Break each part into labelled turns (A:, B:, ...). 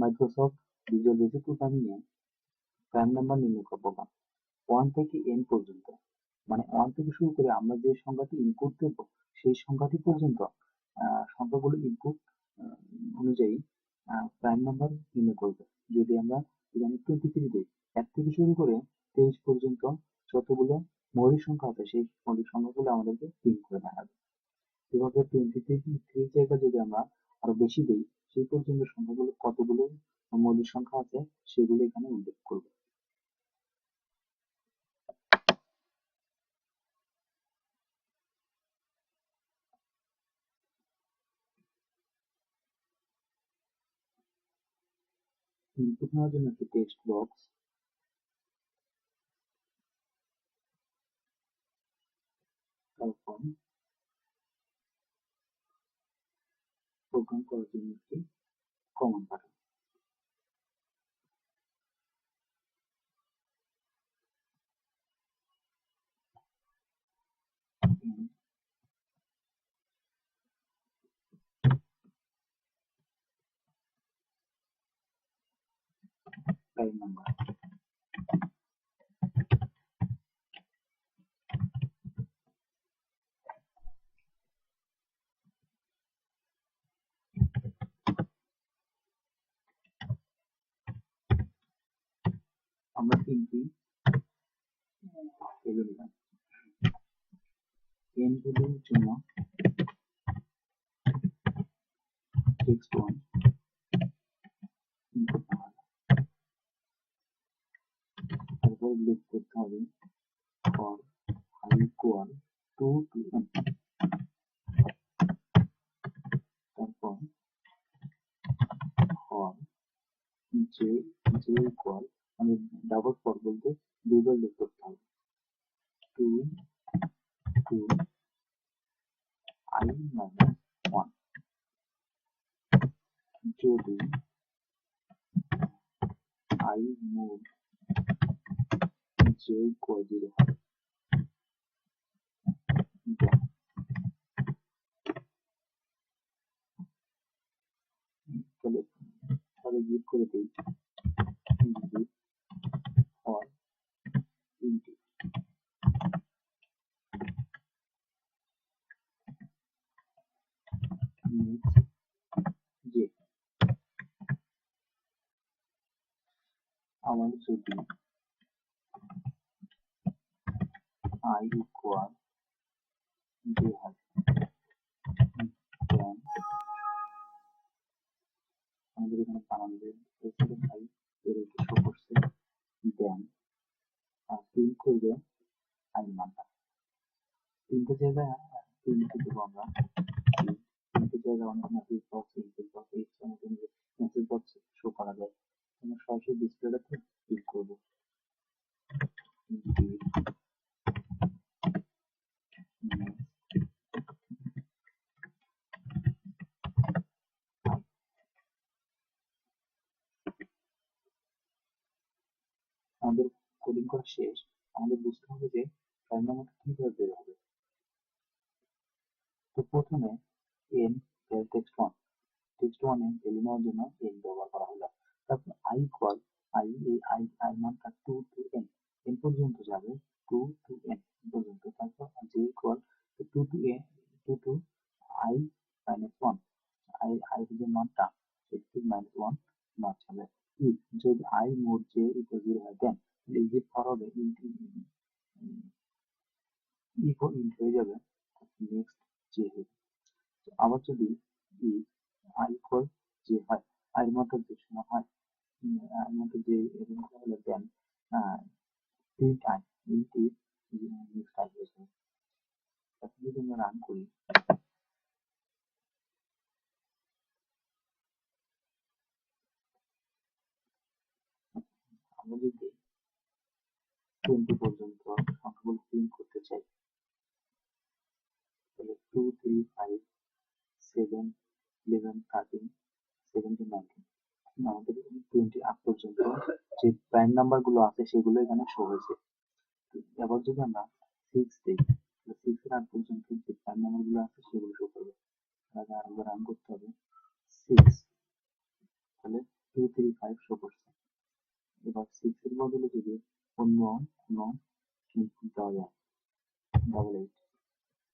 A: Microsoft visual basic প্রোগ্রামিংয়ে prime number নির্ণয় করব ওয়ান থেকে এন পর্যন্ত। মানে ওয়ান থেকে শুরু করে আমরা যে সংখ্যাটি ইনপুট দেব, সেই সংখ্যাটি পর্যন্ত সংখ্যাগুলো ইনপুট অনুযায়ী প্রাইম নাম্বার নির্ণয় করবে। যদি আমরা এখানে টোয়েন্টি থ্রি দিই, এক থেকে শুরু করে তেইশ পর্যন্ত যতগুলো মৌলিক সংখ্যা আছে, সেই মৌলিক সংখ্যাগুলো আমাদেরকে প্রিন্ট করে দেখাবে। এভাবে টোয়েন্টি থ্রি জায়গায় যদি আমরা আরও বেশি দিই, সেই পর্যন্ত সংখ্যাগুলো কতগুলো মৌলিক সংখ্যা আছে, সেগুলো এখানে উল্লেখ করবে। ইনপুট নেওয়ার জন্য একটি text box প্রোগ্রাম করার জন্য একটি কমান্ড পাঠান prime number আমরা তিনটি ভ্যালু নিলাম n ভ্যালুর জন্য টেক্সট ওয়ান ইনপুট নেওয়া হলো তারপর লুপ করতে হবে for i equal to to n তারপর ফর j j ইকুয়াল আমি ডাবল ফর বলতে দুইবার লুপ করতে হবে। To to i minus one যদি i mod j equal zero তাহলে তাহলে গিট করে দিই। নেক্সট যে আমার যদি i ইকুয়াল যে হয়, then আমাদের এখানে বানানদের এসে খাই এর একটু শো করছে দেন প্রিন্ট করবে আই মানটা তিনটে জায়গায় প্রিন্ট দেবো আমরা। জায়গায় অনেক মেসেজ বক্স ইনপুট বক্স ইচ্ছা মতন মেসেজ বক্স শো করা যায়। আমরা সরাসরি ডিসপ্লেটাতে ক্লিক করব। আমাদের কোডিং করা শেষ। আমাদের বুঝতে হবে যে প্রাইম নাম্বারটা কীভাবে বের হবে। তো প্রথমে n টেক্সট ওয়ান টেক্সট ওয়ানে ভ্যালু নেওয়ার জন্য n ব্যবহার করা হলো। তারপর i ইকুয়াল i, এই i i মানটা টু টু n n পর্যন্ত যাবে টু টু n পর্যন্ত। তারপর j equal to to n to to i minus one i i যে মানটা সেটি মাইনাস ওয়ান মান যাবে if যদি i mod j equal zero হয় দেন এই যে ফর হবে ইন্ট ইকো ইন্ট হয়ে যাবে নেক্সট j হবে তো আবার যদি if i j হয় এর মতো যে সমান হয় এর মতো যে এরকম হলে দেন আমরা রান করি। যদি টোয়েন্টি পর্যন্ত প্রিন্ট করতে চাই, তাহলে two three five seven eleven twenty up পর্যন্ত যে প্রাইম নাম্বারগুলো আছে সেগুলো এখানে শো হয়েছে। এবার যদি আমরা সিক্স দিই সিক্স এর আগ পর্যন্ত যে প্রাইম নাম্বারগুলো আছে সেগুলো শো করবে। তাহলে আরেকবার রান করতে হবে সিক্স তাহলে টু থ্রি ফাইভ শো করছে। এবার সিক্স এর বদলে যদি অন্য কোনো ইনপুট দেওয়া যায় ডাবল এইট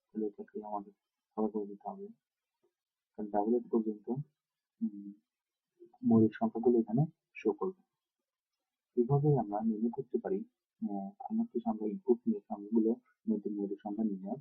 A: তাহলে এটাকে আমাদের ফলো করে দিতে হবে। ডাবল এইট পর্যন্ত মৌলিক সংখ্যাগুলো এখানে শো করবে। এভাবে আমরা নির্ণয় করতে পারি কোনো কিছু আমরা ইনপুট নিয়ে সংখ্যাগুলো নতুন মৌলিক সংখ্যা নির্ণয়